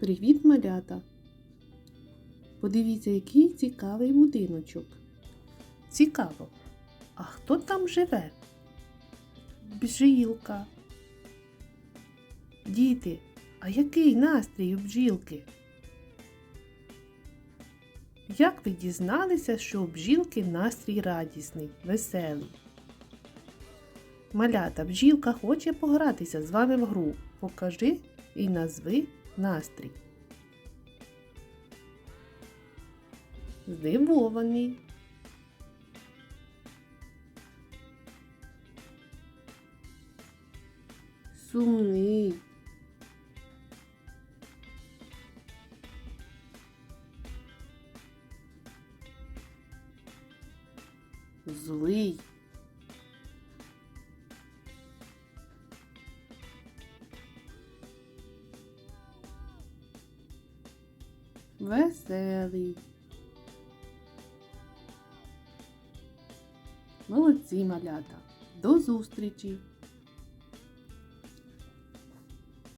Привіт, малята! Подивіться, який цікавий будиночок. Цікаво, а хто там живе? Бджілка. Діти, а який настрій у бджілки? Як ви дізналися, що у бджілки настрій радісний, веселий? Малята, бджілка хоче погратися з вами в гру. Покажи і назви настрій. Здивований. Сумний. Злий. Веселий. Молодці малята. До зустрічі!